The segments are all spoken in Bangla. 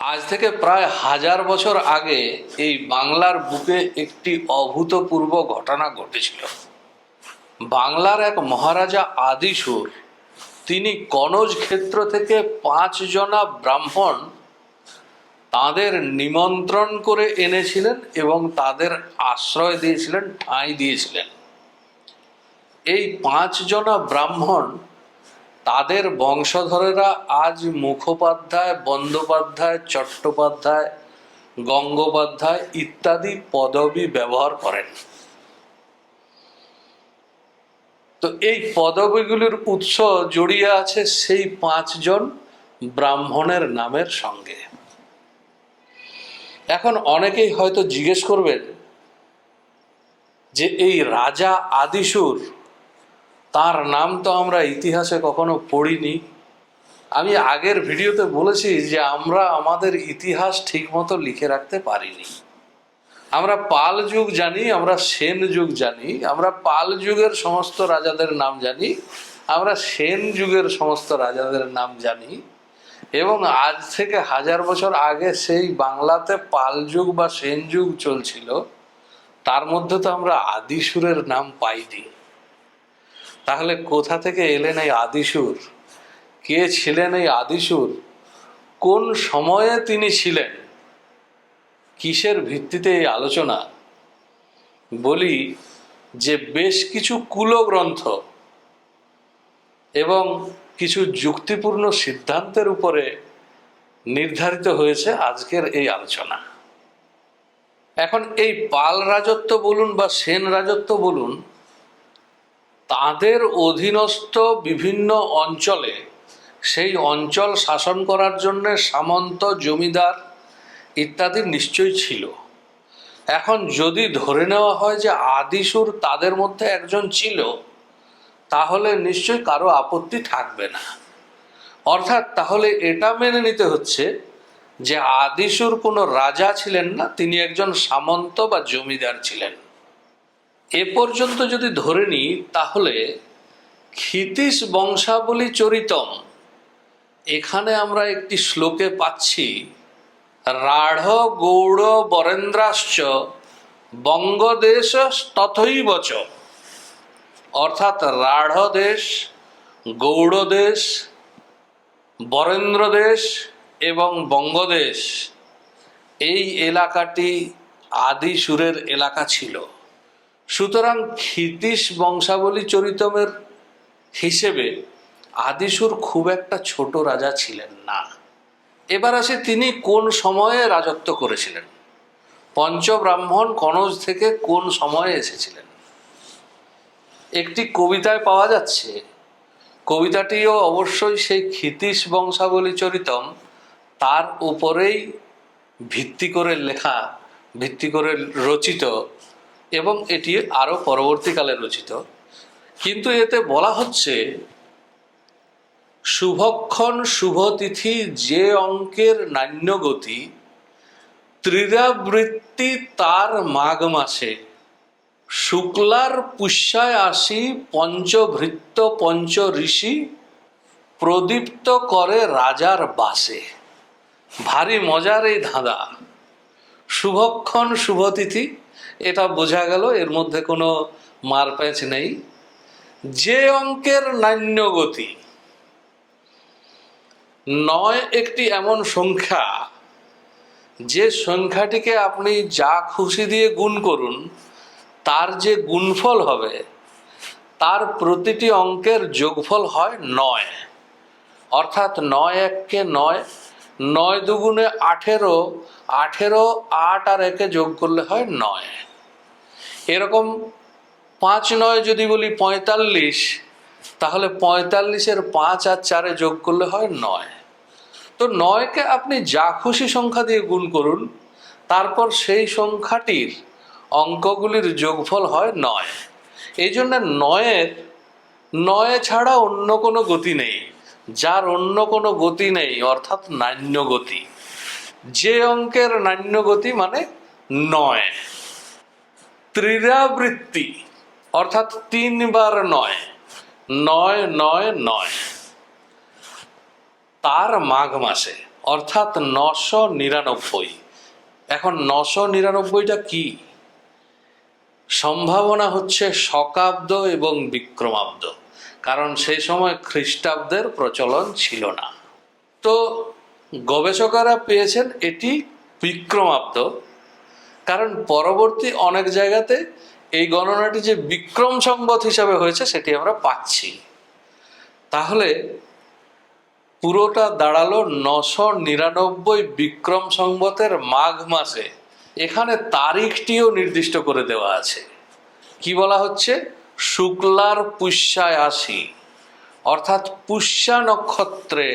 আজ থেকে প্রায় হাজার বছর আগে এই বাংলার বুকে একটি অভূতপূর্ব ঘটনা ঘটেছিল। বাংলার এক মহারাজা আদিসুর, তিনি কনজ ক্ষেত্র থেকে পাঁচ জনা ব্রাহ্মণ তাদের নিমন্ত্রণ করে এনেছিলেন এবং তাদের আশ্রয় দিয়েছিলেন, ঠাঁই দিয়েছিলেন। এই পাঁচ জনা ব্রাহ্মণ তাদের বংশধরেরা আজ মুখোপাধ্যায়, বন্দ্যোপাধ্যায়, চট্টোপাধ্যায়, গঙ্গোপাধ্যায় ইত্যাদি পদবি ব্যবহার করেন। তো এই পদবিগুলির উৎস জড়িয়ে আছে সেই পাঁচজন ব্রাহ্মণের নামের সঙ্গে। এখন অনেকেই হয়তো জিজ্ঞেস করবেন যে এই রাজা আদিসুর তার নাম তো আমরা ইতিহাসে কখনো পড়িনি। আমি আগের ভিডিওতে বলেছি যে আমরা আমাদের ইতিহাস ঠিকমতো লিখে রাখতে পারিনি। আমরা পাল যুগ জানি, আমরা সেন যুগ জানি, আমরা পাল যুগের সমস্ত রাজাদের নাম জানি, আমরা সেন যুগের সমস্ত রাজাদের নাম জানি এবং আজ থেকে হাজার বছর আগে সেই বাংলাতে পাল যুগ বা সেন যুগ চলছিল, তার মধ্যে তো আমরা আদিসুরের নাম পাইনি। তাহলে কোথা থেকে এলেন এই আদিসুর কে ছিলেন এই আদিসুর কোন সময়ে তিনি ছিলেন? কিসের ভিত্তিতে এই আলোচনা? বলি যে বেশ কিছু কুলগ্রন্থ এবং কিছু যুক্তিপূর্ণ সিদ্ধান্তের উপরে নির্ধারিত হয়েছে আজকের এই আলোচনা। এখন এই পাল রাজত্ব বলুন বা সেন রাজত্ব বলুন তাদের অধীনস্থ বিভিন্ন অঞ্চলে সেই অঞ্চল শাসন করার জন্য সামন্ত, জমিদার ইত্যাদি নিশ্চয়ই ছিল। এখন যদি ধরে নেওয়া হয় যে আদিসুর তাদের মধ্যে একজন ছিল, তাহলে নিশ্চয়ই কারও আপত্তি থাকবে না। অর্থাৎ তাহলে এটা মেনে নিতে হচ্ছে যে আদিসুর কোনো রাজা ছিলেন না, তিনি একজন সামন্ত বা জমিদার ছিলেন। এ পর্যন্ত যদি ধরে নিই, তাহলে ক্ষিতীশ বংশাবলী চরিতম। এখানে আমরা একটি শ্লোকে পাচ্ছি, রাঢ় গৌড় বরেন্দ্রাশ্চ বঙ্গদেশ তথৈবচ অর্থাৎ রাঢ় দেশ, গৌড় দেশ, বরেন্দ্র দেশ এবং বঙ্গদেশ। এই এলাকাটি আদি সুরের এলাকা ছিল। সুতরাং ক্ষিতীশ বংশাবলী চরিতমের হিসেবে আদিসুর খুব একটা ছোট রাজা ছিলেন না। এবার আসে তিনি কোন সময়ে রাজত্ব করেছিলেন? পঞ্চব্রাহ্মণ কনজ থেকে কোন সময়ে এসেছিলেন? একটি কবিতায় পাওয়া যাচ্ছে, কবিতাটিও অবশ্যই সেই ক্ষিতীশ বংশাবলী চরিতম, তার উপরেই ভিত্তি করে লেখা, ভিত্তি করে রচিত এবং এটি আরও পরবর্তীকালে রচিত। কিন্তু এতে বলা হচ্ছে, শুভক্ষণ শুভতিথি যে অঙ্কের নান্যগতি, ত্রিরাবৃত্তি তার মাঘ মাসে। শুক্লার পুষ্যায় আসি পঞ্চভৃত্ত পঞ্চ ঋষি প্রদীপ্ত করে রাজার বাসে। ভারী মজার এই ধাঁধা। শুভক্ষণ শুভতিথি এটা বোঝা গেল, এর মধ্যে কোনো মারপ্যাচ নেই। যে অঙ্কের নান্যগতি নয় একটি এমন সংখ্যা, যে সংখ্যাটিকে আপনি যা খুশি দিয়ে গুণ করুন, তার যে গুণফল হবে, তার প্রতিটি অঙ্কের যোগফল হয় নয়। অর্থাৎ নয় এককে নয় নয় দুগুণে আঠেরো আঠেরো, আট আর একে যোগ করলে হয় নয়। এরকম পাঁচ নয় যদি বলি পঁয়তাল্লিশ, তাহলে পঁয়তাল্লিশের পাঁচ আর চারে যোগ করলে হয় নয়। তো নয়কে আপনি যা খুশি সংখ্যা দিয়ে গুণ করুন, তারপর সেই সংখ্যাটির অঙ্কগুলির যোগফল হয় নয়। এই জন্য নয়ের, নয় ছাড়া অন্য কোনো গতি নেই। যার অন্য কোনো গতি নেই, অর্থাৎ নান্য গতি। যে অঙ্কের নান্য গতি মানে নয়। ত্রিরাবৃত্তি, অর্থাৎ তিনবার নয়। নয় নয় নয়। তার মাঘ মাসে, অর্থাৎ নশো নিরানব্বই। এখন নশো নিরানব্বইটা কি? সম্ভাবনা হচ্ছে শকাব্দ এবং বিক্রমাব্দ। কারণ সেই সময় খ্রিস্টাব্দের প্রচলন ছিল না। তো গবেষকরা পেয়েছেন এটি বিক্রমাব্দ, কারণ পরবর্তী অনেক জায়গাতে এই গণনাটি যে বিক্রম সংবত হিসাবে হয়েছে সেটি আমরা পাচ্ছি। তাহলে পুরোটা দাঁড়াল নশো নিরানব্বই বিক্রম সংবতের মাঘ মাসে। এখানে তারিখটিও নির্দিষ্ট করে দেওয়া আছে। কি বলা হচ্ছে? শুক্লার পুষ্যায় আসি। অর্থাৎ পুষ্যা নক্ষত্রে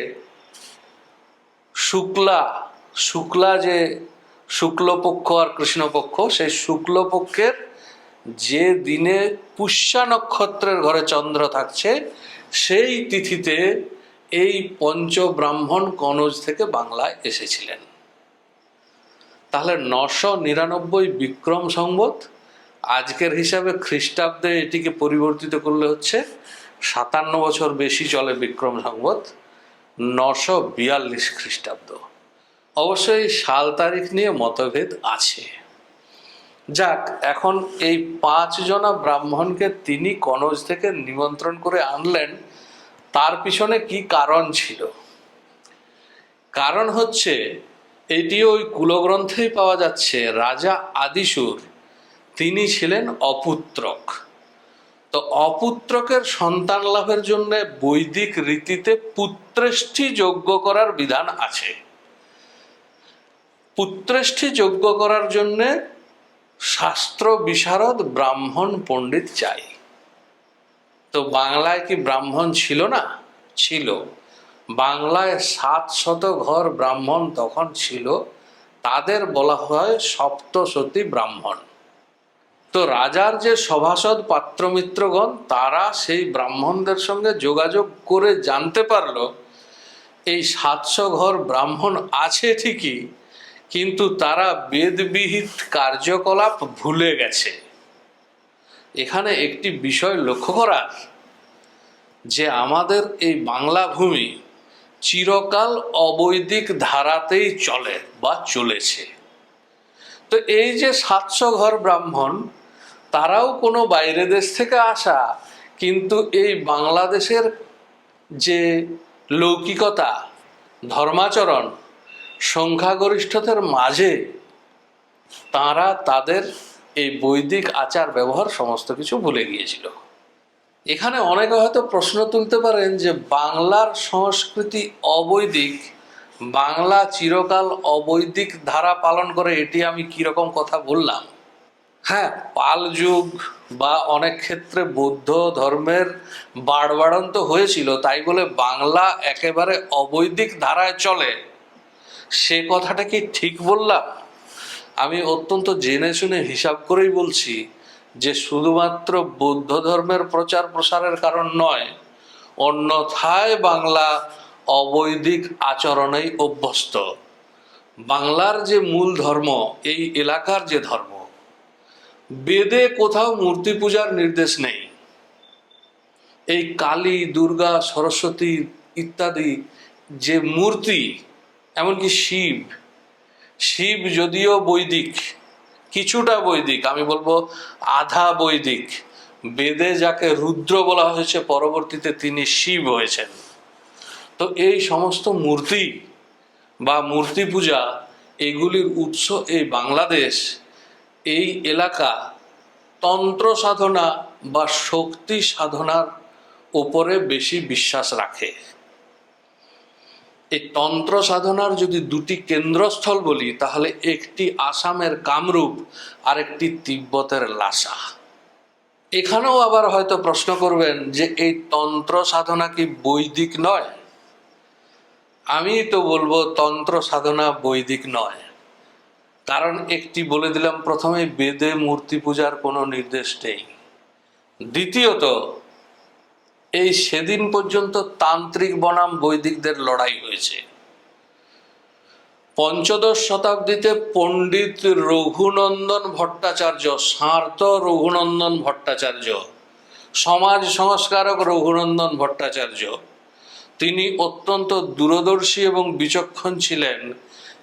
শুক্লা শুক্লা যে শুক্লপক্ষ আর কৃষ্ণপক্ষ, সেই শুক্লপক্ষের যে দিনে পুষ্যা নক্ষত্রের ঘরে চন্দ্র থাকছে, সেই তিথিতে এই পঞ্চব্রাহ্মণ কনজ থেকে বাংলায় এসেছিলেন। তাহলে নশো নিরানব্বই বিক্রম সংবত আজকের হিসাবে খ্রিস্টাব্দে এটিকে পরিবর্তিত করলে হচ্ছে সাতান্ন বছর বেশি চলে বিক্রম সংবত নশো বিয়াল্লিশ খ্রিস্টাব্দ। অবশ্যই সাল তারিখ নিয়ে মতভেদ আছে। যাক, এখন এই পাঁচ জনা ব্রাহ্মণকে তিনি কনজ থেকে নিমন্ত্রণ করে আনলেন, তার পিছনে কি কারণ ছিল? কারণ হচ্ছে এটি ওই কুলগ্রন্থেই পাওয়া যাচ্ছে, রাজা আদিসুর তিনি ছিলেন অপুত্রক। তো অপুত্রকের সন্তান লাভের জন্য বৈদিক রীতিতে পুত্রেষ্ঠী যজ্ঞ করার বিধান আছে। পুত্রেষ্ঠী যজ্ঞ করার জন্যে শাস্ত্র বিশারদ ব্রাহ্মণ পণ্ডিত চাই। তো বাংলায় কি ব্রাহ্মণ ছিল না? ছিল। বাংলায় সাত শত ঘর ব্রাহ্মণ তখন ছিল। তাদের বলা হয় সপ্তশতী ব্রাহ্মণ। তো রাজার যে সভাসদ পাত্রমিত্রগণ, তারা সেই ব্রাহ্মণদের সঙ্গে যোগাযোগ করে জানতে পারল, এই সাতশো ঘর ব্রাহ্মণ আছে ঠিকই, কিন্তু তারা বেদবিহিত কার্যকলাপ ভুলে গেছে। এখানে একটি বিষয় লক্ষ্য করার যে আমাদের এই বাংলা ভূমি চিরকাল অবৈদিক ধারাতেই চলে বা চলেছে। তো এই যে সাতশো ঘর ব্রাহ্মণ তারাও কোনো বাইরে দেশ থেকে আসা, কিন্তু এই বাংলাদেশের যে লৌকিকতা, ধর্মাচরণ, সংখ্যাগরিষ্ঠতার মাঝে তারা তাদের এই বৈদিক আচার ব্যবহার সমস্ত কিছু ভুলে গিয়েছিল। এখানে অনেকে হয়তো প্রশ্ন তুলতে পারেন যে বাংলার সংস্কৃতি অবৈদিক, বাংলা চিরকাল অবৈদিক ধারা পালন করে, এটি আমি কীরকম কথা বললাম? হ্যাঁ পাল যুগ বা অনেক ক্ষেত্রে বৌদ্ধ ধর্মের বাড়বাড়ন্ত হয়েছিল, তাই বলে বাংলা একেবারে অবৈদিক ধারায় চলে। সে কথাটা কি ঠিক বললাম? আমি অত্যন্ত জেনে শুনে হিসাব করেই বলছি যে শুধুমাত্র বৌদ্ধ ধর্মের প্রচার প্রসারের কারণ নয়, অন্যথায় বাংলা অবৈদিক আচরণেই অভ্যস্ত। বাংলার যে মূল ধর্ম, এই এলাকার যে ধর্ম বেদে কোথাও মূর্তি পূজার নির্দেশ নেই। এই কালী, দুর্গা, সরস্বতী ইত্যাদি যে মূর্তি, এমনকি শিব শিব যদিও বৈদিক, কিছুটা বৈদিক, আমি বলব আধা বৈদিক, বেদে যাকে রুদ্র বলা হয়েছে, পরবর্তীতে তিনি শিব হয়েছেন। তো এই সমস্ত মূর্তি বা মূর্তি পূজা, এগুলির উৎস এই বাংলাদেশ। এই এলাকা তন্ত্র সাধনা বা শক্তি সাধনার উপরে বেশি বিশ্বাস রাখে। এই তন্ত্র সাধনার যদি দুটি কেন্দ্রস্থল বলি, তাহলে একটি আসামের কামরূপ আর একটি তিব্বতের লাসা। এখানেও আবার হয়তো প্রশ্ন করবেন যে এই তন্ত্র সাধনা কি বৈদিক নয়? আমি তো বলব তন্ত্র সাধনা বৈদিক নয়। কারণ একটি বলে দিলাম, প্রথমে বেদে মূর্তি পূজার কোনো নির্দেশ নেই। দ্বিতীয়ত, এই সেদিন পর্যন্ত তান্ত্রিক বনাম বৈদিকদের লড়াই হয়েছে। পঞ্চদশ শতাব্দীতে পণ্ডিত রঘুনন্দন ভট্টাচার্য, সার্থ রঘুনন্দন ভট্টাচার্য, সমাজ সংস্কারক রঘুনন্দন ভট্টাচার্য, তিনি অত্যন্ত দূরদর্শী এবং বিচক্ষণ ছিলেন।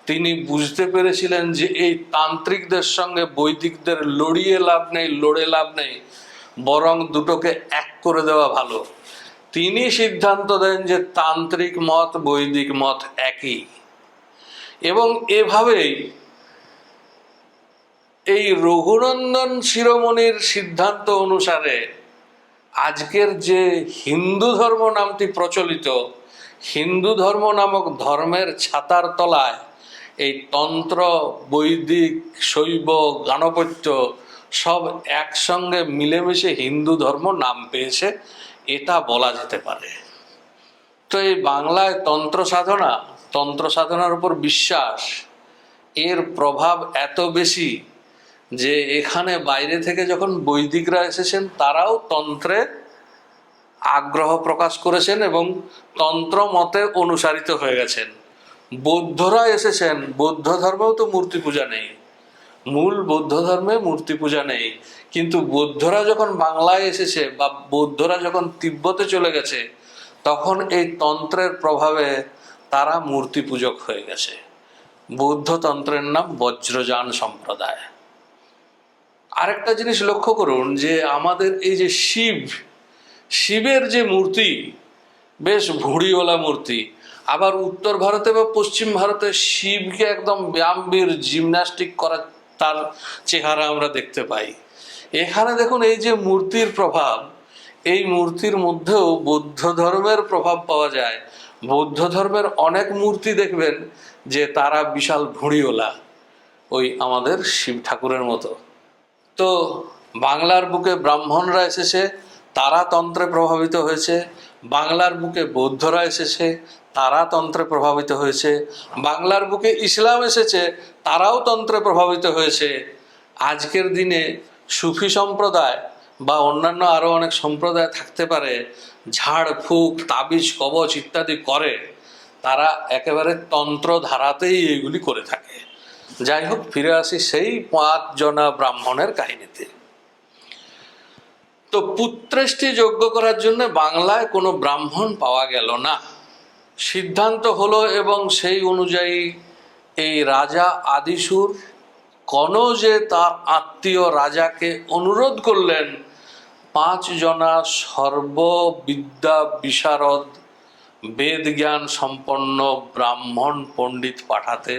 তিনি বুঝতে পেরেছিলেন যে এই তান্ত্রিকদের সঙ্গে বৈদিকদের লড়িয়ে লাভ নেই, লড়ে লাভ নেই, বরং দুটোকে এক করে দেওয়া ভালো। তিনি সিদ্ধান্ত দেন যে তান্ত্রিক মত, বৈদিক মত একই। এবং এভাবেই এই রঘুনন্দন শিরোমণির সিদ্ধান্ত অনুসারে আজকের যে হিন্দু ধর্ম নামটি প্রচলিত, হিন্দু ধর্ম নামক ধর্মের ছাতার তলায় এই তন্ত্র, বৈদিক, শৈব, গাণপত্য সব একসঙ্গে মিলেমিশে হিন্দু ধর্ম নাম পেয়েছে, এটা বলা যেতে পারে। তো এই বাংলায় তন্ত্র সাধনা, তন্ত্র সাধনার উপর বিশ্বাস, এর প্রভাব এত বেশি যে এখানে বাইরে থেকে যখন বৈদিকরা এসেছেন, তারাও তন্ত্রে আগ্রহ প্রকাশ করেছেন এবং তন্ত্র মতে অনুসারিত হয়ে গেছেন। বৌদ্ধরা এসেছেন, বৌদ্ধ ধর্মেও তো মূর্তি পূজা নেই। মূল বৌদ্ধ ধর্মে মূর্তি পূজা নেই। কিন্তু বৌদ্ধরা যখন বাংলায় এসেছে বা বৌদ্ধরা যখন তিব্বতে চলে গেছে, তখন এই তন্ত্রের প্রভাবে তারা মূর্তি পূজক হয়ে গেছে। বৌদ্ধ তন্ত্রের নাম বজ্রযান সম্প্রদায়। আরেকটা জিনিস লক্ষ্য করুন যে আমাদের এই যে শিব, শিবের যে মূর্তি, বেশ ভুঁড়িওয়ালা মূর্তি আবার উত্তর ভারতে বা পশ্চিম ভারতে শিবকে একদম ব্যায়ামবীর জিমন্যাস্টিক করা তার চেহারা আমরা দেখতে পাই। এখানে দেখুন এই যে মূর্তির প্রভাব, এই মূর্তির মধ্যেও বৌদ্ধ ধর্মের প্রভাব পাওয়া যায়। বৌদ্ধ ধর্মের অনেক মূর্তি দেখবেন যে তারা বিশাল ভুঁড়িওলা, ওই আমাদের শিব ঠাকুরের মতো। তো বাংলার বুকে ব্রাহ্মণরা এসেছে তারা তন্ত্রে প্রভাবিত হয়েছে। বাংলার বুকে বৌদ্ধরা এসেছে তারা তন্ত্রে প্রভাবিত হয়েছে। বাংলার বুকে ইসলাম এসেছে, তারাও তন্ত্রে প্রভাবিত হয়েছে। আজকের দিনে সুফি সম্প্রদায় বা অন্যান্য আরও অনেক সম্প্রদায় থাকতে পারে, ঝাড়, ফুক, তাবিজ, কবচ ইত্যাদি করে, তারা একেবারে তন্ত্র ধারাতেই এগুলি করে থাকে। যাই হোক, ফিরে আসি সেই পাঁচ জনা ব্রাহ্মণের কাহিনীতে। তো পুত্রেষ্টি যজ্ঞ করার জন্য বাংলায় কোনো ব্রাহ্মণ পাওয়া গেল না। সিদ্ধান্ত হলো এবং সেই অনুযায়ী এই রাজা আদিসুর কন যে তার আত্মীয় রাজাকে অনুরোধ করলেন, পাঁচ জনা সর্ববিদ্যা বিশারদ বেদ জ্ঞান সম্পন্ন ব্রাহ্মণ পণ্ডিত পাঠাতে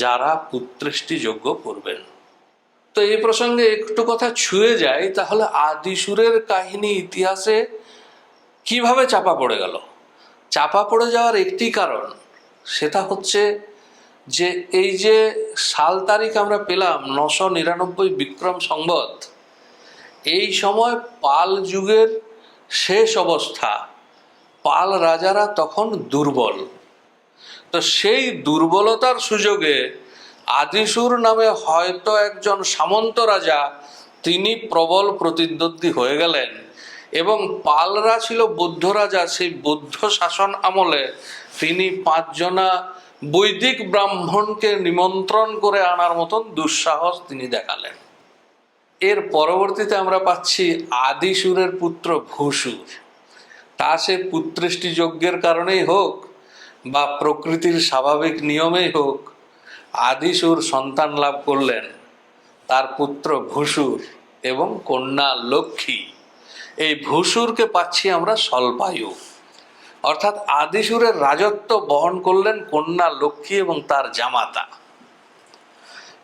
যারা পুত্রেষ্টি যজ্ঞ করবেন। তো এই প্রসঙ্গে একটু কথা ছুঁয়ে যায়, তাহলে আদিসুরের কাহিনী ইতিহাসে কীভাবে চাপা পড়ে গেল? চাপা পড়ে যাওয়ার একটি কারণ, সেটা হচ্ছে যে এই যে সাল তারিখ আমরা পেলাম নশো নিরানব্বই বিক্রম সংবত এই সময় পাল যুগের শেষ অবস্থা, পাল রাজারা তখন দুর্বল। তো সেই দুর্বলতার সুযোগে আদিসুর নামে হয়তো একজন সামন্ত রাজা, তিনি প্রবল প্রতিদ্বন্দ্বী হয়ে গেলেন। এবং পালরা ছিল বৌদ্ধ রাজা, সেই বৌদ্ধ শাসন আমলে তিনি পাঁচজনা বৈদিক ব্রাহ্মণকে নিমন্ত্রণ করে আনার মতন দুঃসাহস তিনি দেখালেন। এর পরবর্তীতে আমরা পাচ্ছি আদিসুরের পুত্র ভূসুর তা সে পুত্রেষ্টি যজ্ঞের কারণেই হোক বা প্রকৃতির স্বাভাবিক নিয়মেই হোক, আদিসুর সন্তান লাভ করলেন তার পুত্র ভূসুর এবং কন্যা লক্ষ্মী। এই ভূসুরকে পাচ্ছি আমরা স্বল্পায়ু অর্থাৎ আদিসুরের রাজত্ব বহন করলেন কন্যা লক্ষ্মী এবং তার জামাতা।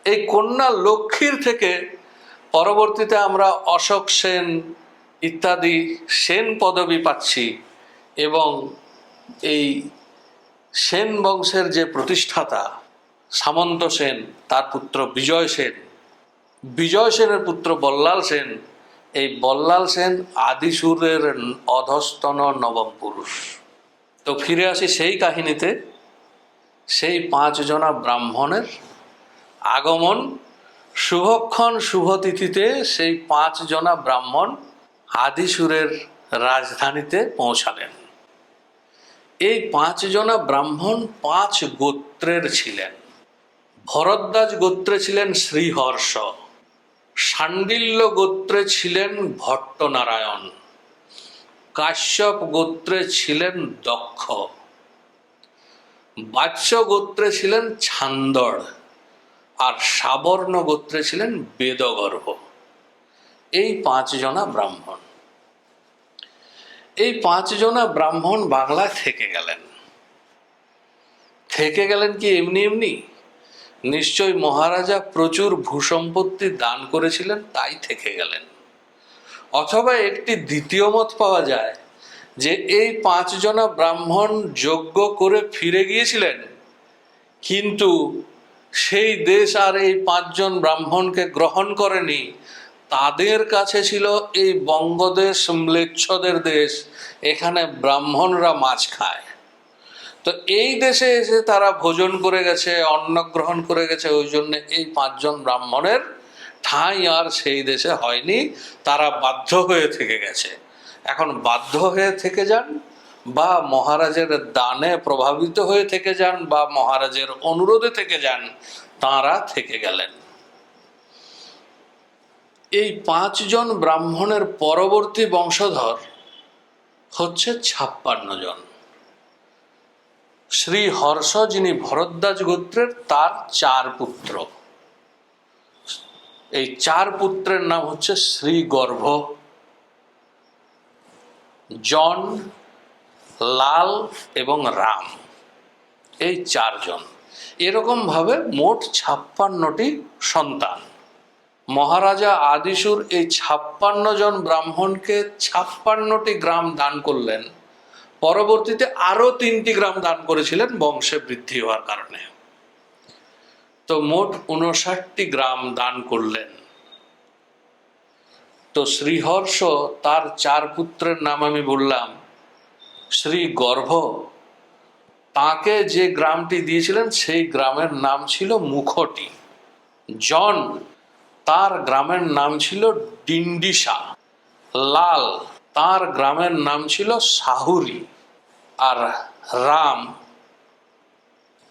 এই কন্যা লক্ষ্মীর থেকে পরবর্তীতে আমরা অশোক সেন ইত্যাদি সেন পদবী পাচ্ছি এবং এই সেন বংশের যে প্রতিষ্ঠাতা সামন্ত সেন, তার পুত্র বিজয় সেন, বিজয় সেনের পুত্র বল্লাল সেন এই বল্লাল সেন আদিসুরের অধস্তন নবম পুরুষ। তো ফিরে আসি সেই কাহিনীতে, সেই পাঁচজনা ব্রাহ্মণের আগমন। শুভক্ষণ শুভতিথিতে সেই পাঁচজনা ব্রাহ্মণ আদিসুরের রাজধানীতে পৌঁছালেন। এই পাঁচজনা ব্রাহ্মণ পাঁচ গোত্রের ছিলেন। ভরদ্বাজ গোত্রে ছিলেন শ্রীহর্ষ। শাণ্ডিল্য গোত্রে ছিলেন ভট্টনারায়ণ। কাশ্যপ গোত্রে ছিলেন দক্ষ। বাচ্য গোত্রে ছিলেন ছান্দড় আর সাবর্ণ গোত্রে ছিলেন বেদগর্ভ। এই পাঁচজনা ব্রাহ্মণ। এই পাঁচজনা ব্রাহ্মণ বাংলায় থেকে গেলেন। থেকে গেলেন কি এমনি এমনি? নিশ্চয় মহারাজা প্রচুর ভূসম্পত্তি দান করেছিলেন, তাই থেকে গেলেন। অথবা একটি দ্বিতীয় মত পাওয়া যায়, যে এই পাঁচজনা ব্রাহ্মণ যজ্ঞ করে ফিরে গিয়েছিলেন, কিন্তু সেই দেশ আর এই পাঁচজন ব্রাহ্মণকে গ্রহণ করেনি। তাদের কাছে ছিল এই বঙ্গদেশ, ম্লেচ্ছদের দেশ, এখানে ব্রাহ্মণরা মাছ খায়। তো এই দেশে এসে তারা ভোজন করে গেছে অন্ন গ্রহণ করে গেছে, ওই জন্য এই পাঁচজন ব্রাহ্মণের ঠাঁই আর সেই দেশে হয়নি, তারা বাধ্য হয়ে থেকে গেছে। এখন বাধ্য হয়ে থেকে যান বা মহারাজের দানে প্রভাবিত হয়ে থেকে যান বা মহারাজের অনুরোধে থেকে যান, তাঁরা থেকে গেলেন। এই পাঁচজন ব্রাহ্মণের পরবর্তী বংশধর হচ্ছে ছাপ্পান্ন জন। শ্রী হর্ষ, যিনি ভরদ্বাজ গোত্রের, তার চার পুত্র। এই চার পুত্রের নাম হচ্ছে শ্রী গর্ভ, জন, লাল এবং রাম। এই চারজন। এরকম ভাবে মোট ছাপ্পান্নটি সন্তান। মহারাজা আদিসুর এই ছাপ্পান্ন জন ব্রাহ্মণকে ছাপ্পান্নটি গ্রাম দান করলেন। পরবর্তীতে আরও তিনটি গ্রাম দান করেছিলেন, বংশে বৃদ্ধি হওয়ার কারণে। তো মোট উনষাটটি গ্রাম দান করলেন। তো শ্রীহর্ষ, তার চার পুত্রের নাম আমি বললাম, শ্রী গর্ভ। তাকে যে গ্রামটি দিয়েছিলেন, সেই গ্রামের নাম ছিল মুখটি। জন, তার গ্রামের নাম ছিল ডিন্ডিসা। লাল, তার গ্রামের নাম ছিল সাহুরি। আর রাম,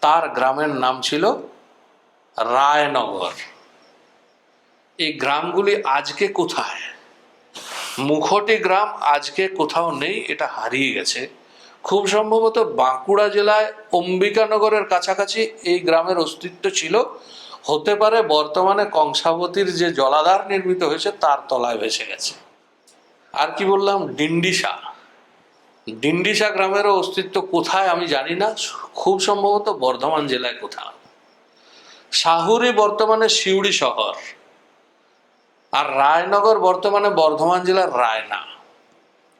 তার গ্রামের নাম ছিল রায়নগর। এই গ্রামগুলি আজকে কোথায়? মুখটি গ্রাম আজকে কোথাও নেই, এটা হারিয়ে গেছে। খুব সম্ভবত বাঁকুড়া জেলায় অম্বিকানগরের কাছাকাছি এই গ্রামের অস্তিত্ব ছিল। হতে পারে বর্তমানে কংসাবতীর যে জলাধার নির্মিত হয়েছে, তার তলায় ভেসে গেছে। আর কি বললাম, ডিন্ডিসা। ডিন্ডিসা গ্রামেরও অস্তিত্ব কোথায় আমি জানি না, খুব সম্ভবত বর্ধমান জেলায় কোথাও। শাহুরি বর্তমানে সিউড়ি শহর আর রায়নগর বর্তমানে বর্ধমান জেলার রায়না,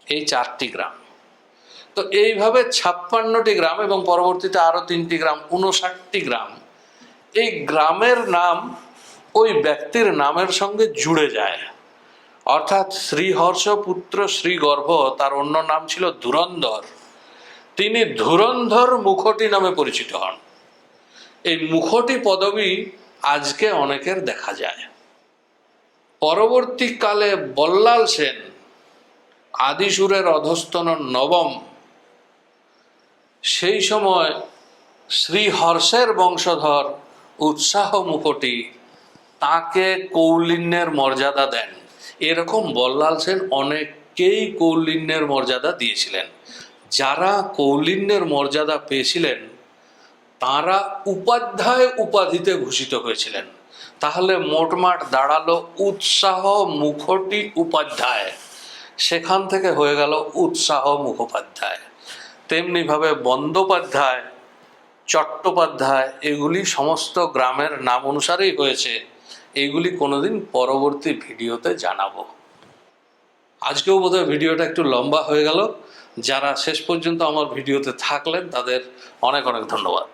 এই চারটি গ্রাম। তো এইভাবে ছাপ্পান্নটি গ্রাম এবং পরবর্তীতে আরও তিনটি গ্রাম উনষাটটি গ্রাম, এই গ্রামের নাম ওই ব্যক্তির নামের সঙ্গে জুড়ে যায়। অর্থাৎ শ্রীহর্ষ পুত্র শ্রীগর্ভ, তার অন্য নাম ছিল ধুরন্ধর। তিনি ধুরন্ধর মুখটি নামে পরিচিত হন। এই মুখটি পদবী আজকে অনেকের দেখা যায়। পরবর্তীকালে বল্লাল সেন, আদিসুরের অধস্তন নবম, সেই সময় শ্রীহর্ষের বংশধর উৎসাহ মুখটি তাকে কৌলিন্যের মর্যাদা দেন। এরকম বল্লাল সেন অনেককেই কৌলিন্যের মর্যাদা দিয়েছিলেন। যারা কৌলিন্যের মর্যাদা পেয়েছিলেন, তারা উপাধ্যায় উপাধিতে ভূষিত হয়েছিলেন। তাহলে মোটমাট দাঁড়াল উৎসাহ মুখটি উপাধ্যায়। সেখান থেকে হয়ে গেল উৎসাহ মুখোপাধ্যায়। তেমনিভাবে বন্দ্যোপাধ্যায়, চট্টোপাধ্যায়, এগুলি সমস্ত গ্রামের নাম অনুসারেই হয়েছে। এগুলি কোনোদিন পরবর্তী ভিডিওতে জানাব। আজকেও বোধহয় ভিডিওটা একটু লম্বা হয়ে গেল। যারা শেষ পর্যন্ত আমার ভিডিওতে থাকলেন, তাদের অনেক অনেক ধন্যবাদ।